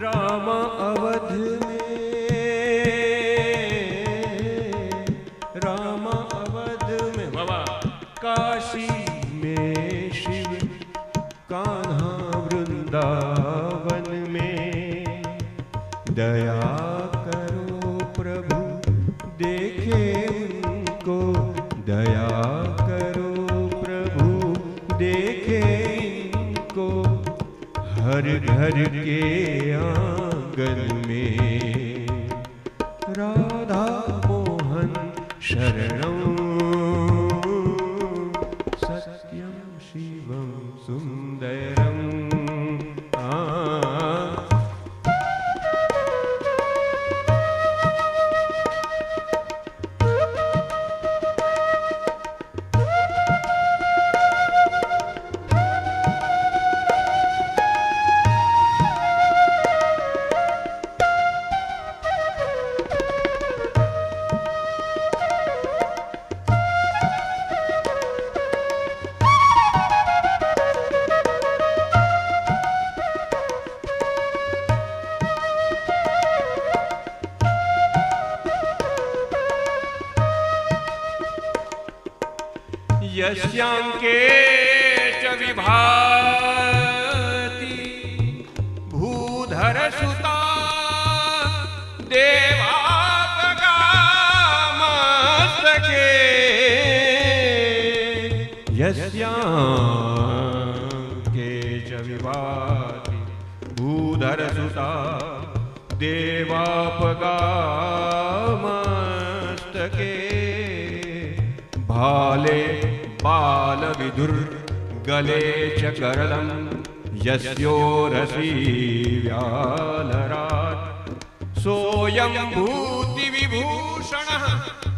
राम अवध में राम अवध में बाबा। काशी में शिव कान्हा वृंदावन में। दया करो प्रभु देखे उनको। दया करो प्रभु देखे इनको। हर घर यस्याङ्के च विभाति। भूधरसुता देवापगामस्तके। यस्याङ्के च विभाति। भूधरसुता देवापगामस्तके। भाले बालविदुर् गले च करलं यस्योरसि व्यालरात् સોયમ ભૂતિ વિભૂષણ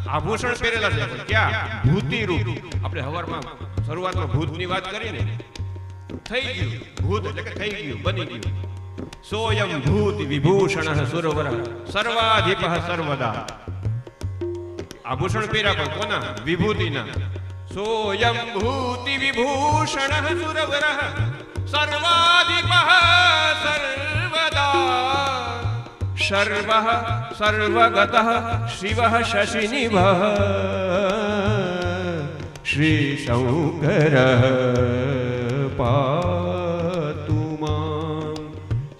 આભૂષણ પહેરેલા છે ક્યાં ભૂતિ રૂપ આપણે હવારમાં શરૂઆતમાં ભૂતની વાત કરી ને થઈ ગયું ભૂત એટલે કે થઈ ગયું બની ગયું સોયમ ભૂતિ વિભૂષણ સુરવર સર્વાધિપ સર્વદા આભૂષણ પહેર્યા પણ કોના વિભૂતિના सोयम भूति विभूषण सुरवर, सर्वाधिप सर्वदा। शर्व सर्वगत शिव शशिनिभः, श्रीशङ्करः श्री शंकर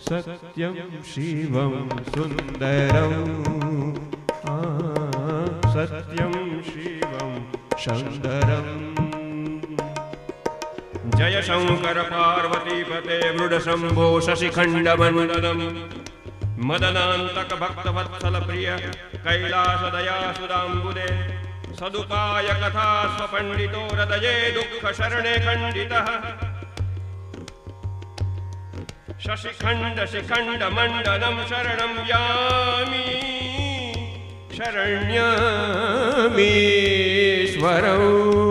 सत्यम शिव सुंदर सत्यम शिव शंकर जय शङ्कर पार्वतीपते मृडशम्भो शशिखण्डमण्डलम् मदनान्तक भक्तवत्सल प्रिय कैलासदया सुदाम्बुदे सदुपाय कथा स्वपण्डितो हृदये दुःखशरणे खण्डितः। शशिखण्ड शिखण्डमण्डलं शरणं यामि, शरण्यामीश्वरौ।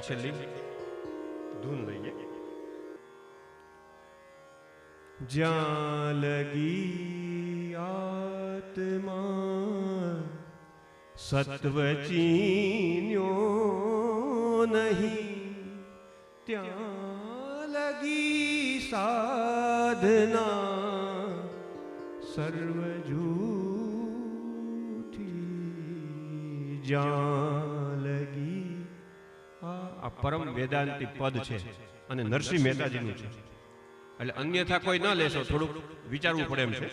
છેલ્લી ધૂન લઈએ જ્યાં લગી આત્મા સત્વ ચીન્યો નહીં ત્યાં લગી સાધના સર્વ જૂઠી જ્યાં લગી આ આ પરમ વેદાંતિ પદ છે અને નરસિંહ મહેતાજીનું છે. એટલે અન્યથા કોઈ ન લેશો થોડુંક વિચારવું પડે એમ છે.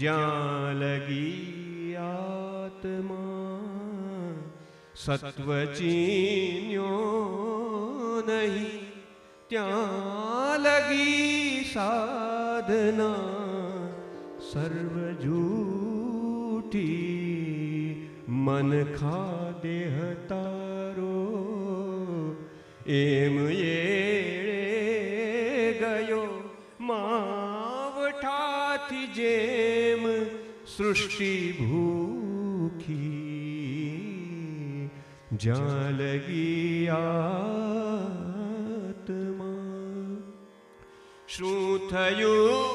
જ્યાં લગી આત્મા સત્વ ચીન્યો નહીં ત્યાં લગી સાધના સર્વ જૂઠી મન ખા દેહ તારો એમ એળે ગયો માવઠાથી જેમ સૃષ્ટિ ભૂખી જ્યાં લગી આત્મા શું થયું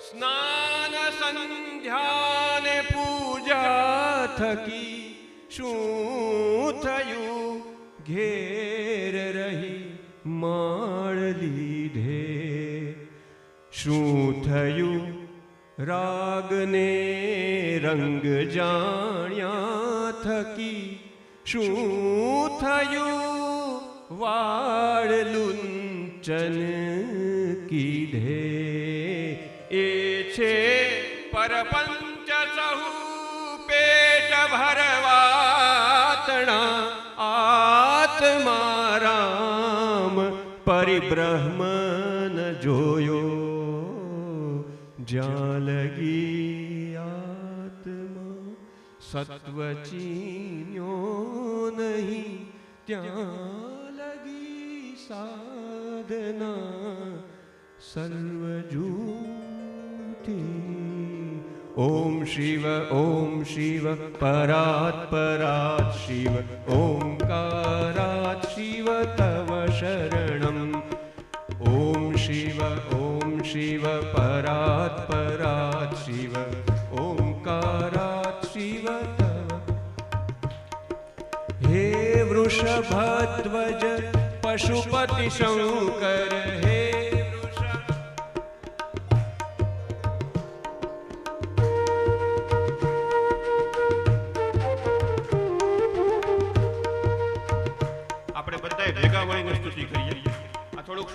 સ્નાન સંધ્યાને પૂજા થકી શું થયું ઘેર રહી માળ લીધે શું થયું રાગને રંગ જાણ્યા થકી શું થયું વાળ લુંચન કીધે એ છે પરપંચ સહુ પેટ ભરવાતણા પરિબ્રહ્મન જોયો જ્યાં લગી આત્મા સત્વ ચીન્યો નહીં ત્યાં લગી સાધના સર્વ જૂઠી ઓમ શિવ ઓમ શિવ પરાત પરાત શિવ ઓમકારાત शिव परात् परात् शिव ओंकारात् शिव तव। हे वृषभध्वज पशुपति शंकर हे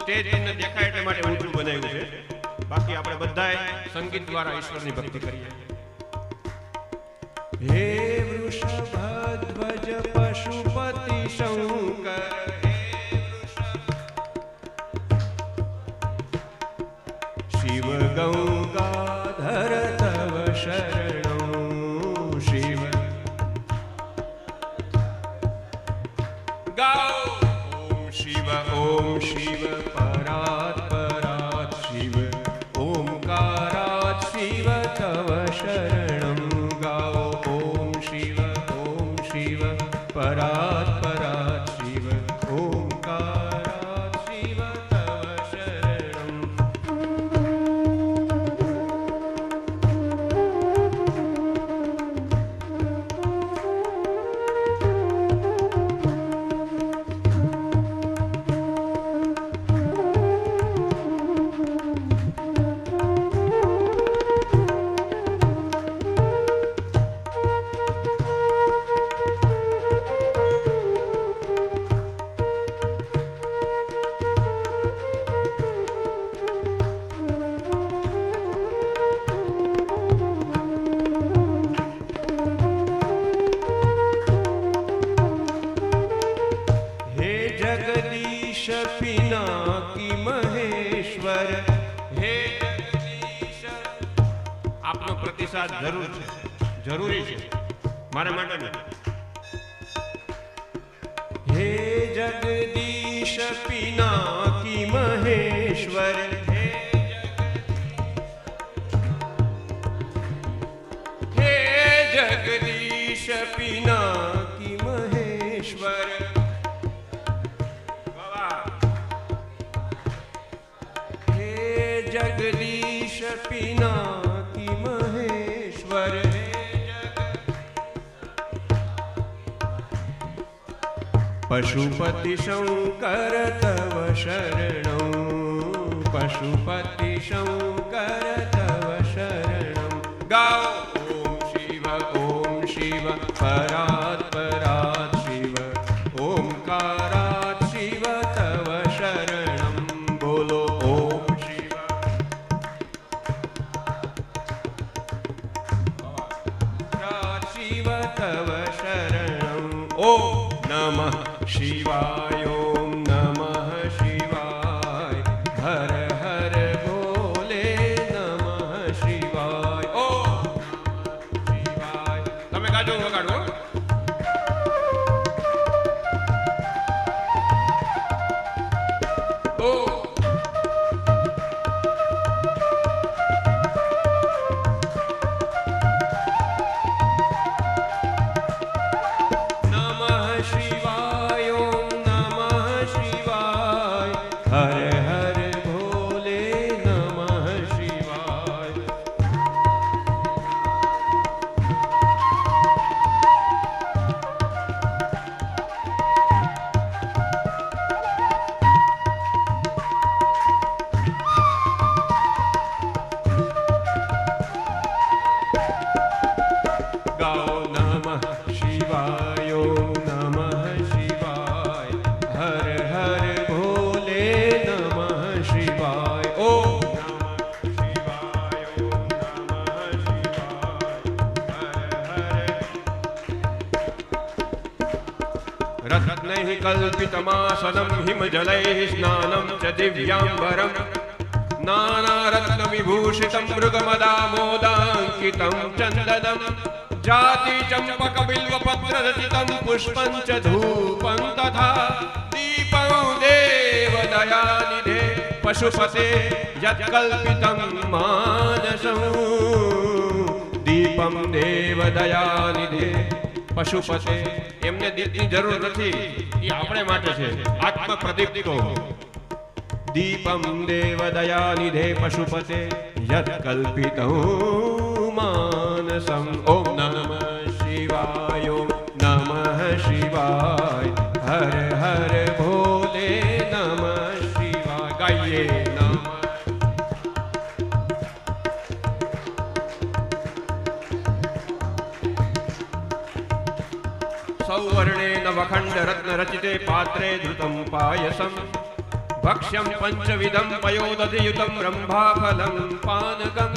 સ્ટેજ તમને દેખાય એટલા માટે ઊંચું બનાવ્યું છે બાકી આપણે બધાય સંગીત દ્વારા ઈશ્વરની ભક્તિ કરીએ હે વૃષભધ્વજ પશુપતિ આપનો પ્રતિસાદ જરૂર છે જરૂરી છે મારા માટે નહીં હે જગદીશ પિનાકી મહેશ્વર હે હે જગદીશ પિનાકી મહેશ્વર બાબા હે જગદીશ પિનાકી पशुपति शंकर तव शरण। पशुपति शंकर तव शरण। गा ओम शिव ओम शिव, परात् परात् शिव। ओंकारात् शिव तव शरण। बोलो, ओम शिव। शिव तव शरण। ओम नमः शिवायो। रत्न रत्नैः कल्पितमासनं हिमजलैः स्नानं च दिव्याम्बरम् नानारत्नविभूषितं मृगमदामोदाङ्कितं चन्दनं। जातिचम्पकबिल्वपत्ररचितं पुष्पं पुष्प धूप तथा दीप दीपं देवदयानिधे पशुपते यत्कल्पितं मानसं। दीपं देवदयानिधे પશુપતે, એમને દીપની જરૂર નથી, એ આપણે માટે છે. આત્મ પ્રદીપ્તો દીપમ દેવ દયાનિધે પશુપતે યત કલ્પિત માનસમ ઓમ सौवर्णेन वखण्डरत्नरचिते पात्रे धृतं पायसं। भक्ष्यं पञ्चविधं पयोदधियुतं रम्भाफलं पानकं।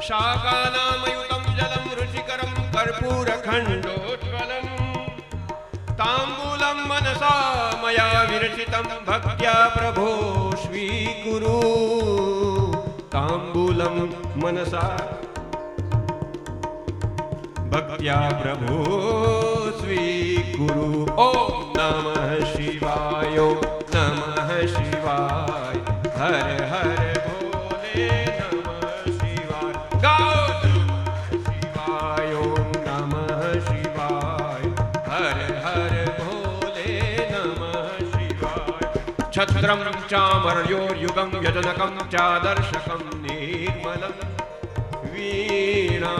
शाकानामयुतं जलं, रुचिकरं कर्पूरखण्डोज्ज्वलम्। ताम्बूलं मनसा मया विरचितं भक्त्या प्रभो स्वीकुरु ताम्बूलं मनसा भक्त्या प्रभो स्वीकुरु ॐ नमः शिवाय नमः शिवाय। हर हर भोले नमः शिवाय। गाओ नमः शिवाय। नमः शिवाय हर हर भोले नमः शिवाय। छत्रं चामर्योर्युगं यजनकं चादर्शकं निर्मलम् वीणा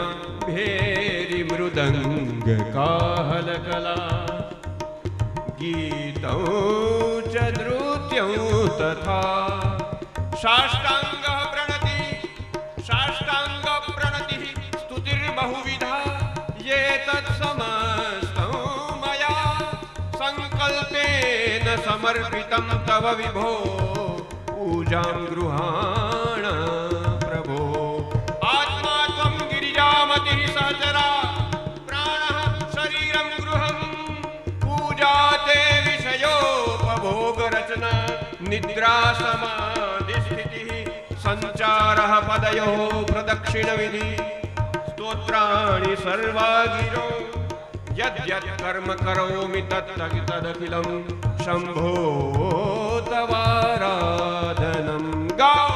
भेरि मृदङ्ग काहलकला गीतौ च नृत्यौ तथा साष्टाङ्गः प्रणति साष्टाङ्गप्रणतिः स्तुतिर्बहुविधा। ये तत्समस्तौ मया सङ्कल्पेन समर्पितं तव विभो। पूजां गृहाण निद्रा समाधिस्थितिः सञ्चारः पदयोः प्रदक्षिणविधि। स्तोत्राणि सर्वा गिरो यद्यत् कर्म करोमि तत्तत् तदखिलं शम्भो तवाराधनं। गाओ।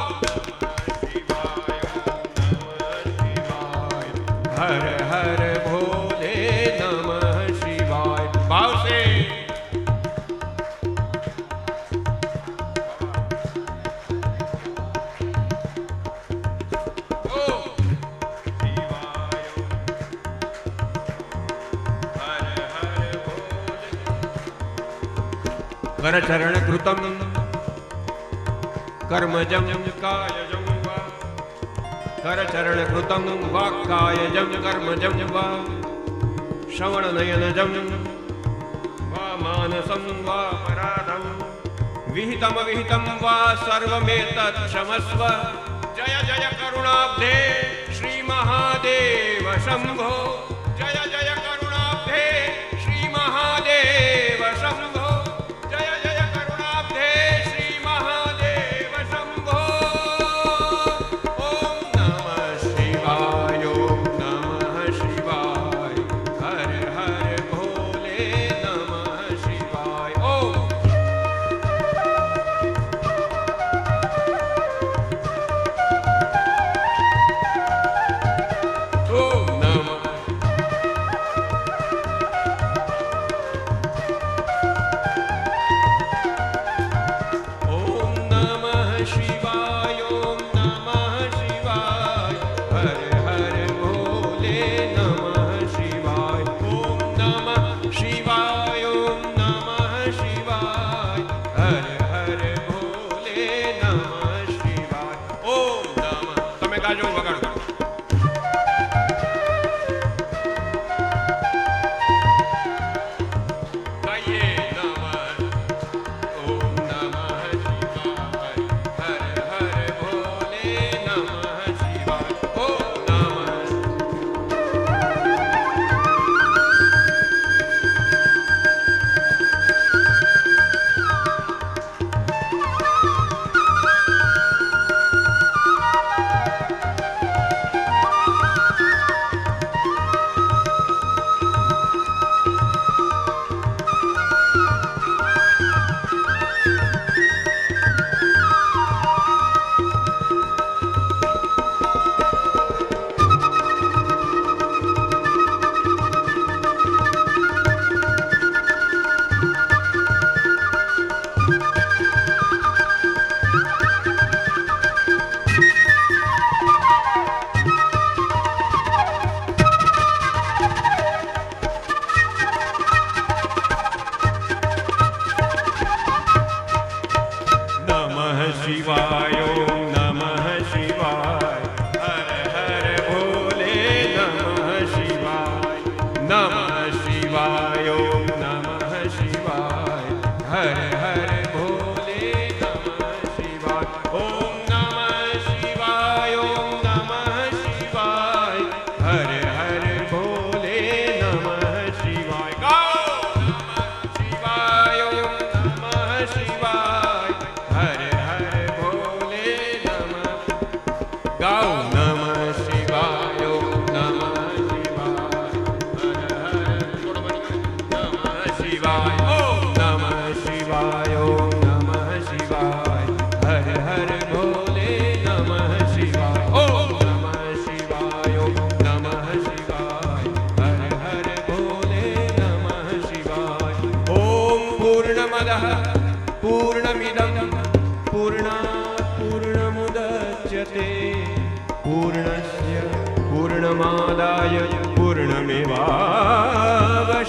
हर करचरण कृतं कर्मजं कायजं वा। करचरणकृतं वाक्कायजं कर्मजं वा। श्रवणनयनजं वा मानसं वा पराधं विहितमविहितं वा सर्वमेतत् क्षमस्व जय जय करुणाब्धे श्रीमहादेव शम्भो।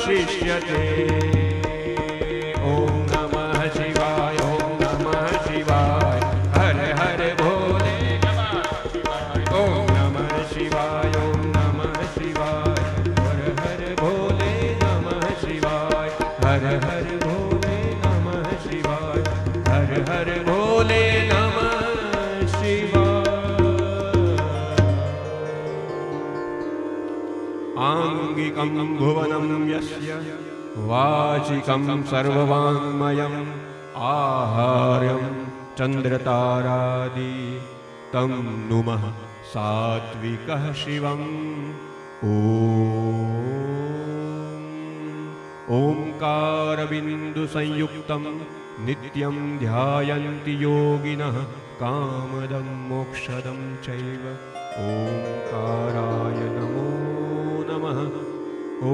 पूर्णमेवावशिष्यते भुवनं यस्य वाचिकं सर्ववाङ्मयम् आहार्यं चन्द्रतारादि तं नुमः सात्विकः शिवम् ॐ ओङ्कारबिन्दुसंयुक्तं नित्यं ध्यायन्ति योगिनः कामदं मोक्षदं चैव ओङ्काराय नमो नमः ॐ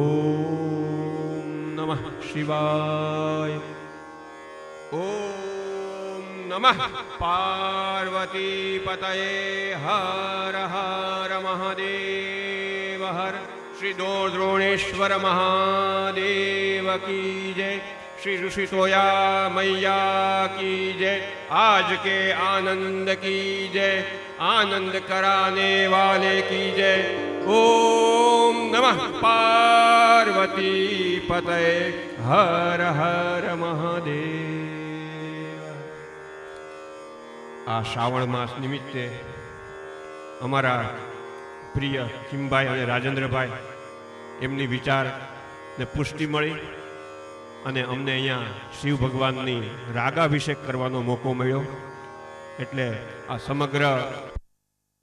नमः शिवाय। ओम नमः पार्वतीपतये हर हर महादेव, हर श्री द्रोणेश्वर महादेव की जय। श्री ऋषि तोया मैया की जय आज के आनंद की जय आनंद कराने वाले की जय ओम नमः पार्वती पतये हर हर મહાદેવ આ શ્રાવણ માસ નિમિત્તે અમારા પ્રિય કિમભાઈ અને રાજેન્દ્રભાઈ એમની વિચાર ને પુષ્ટિ મળી અને અમને અહીંયા શિવ ભગવાનની રાગાભિષેક કરવાનો મોકો મળ્યો. એટલે આ સમગ્ર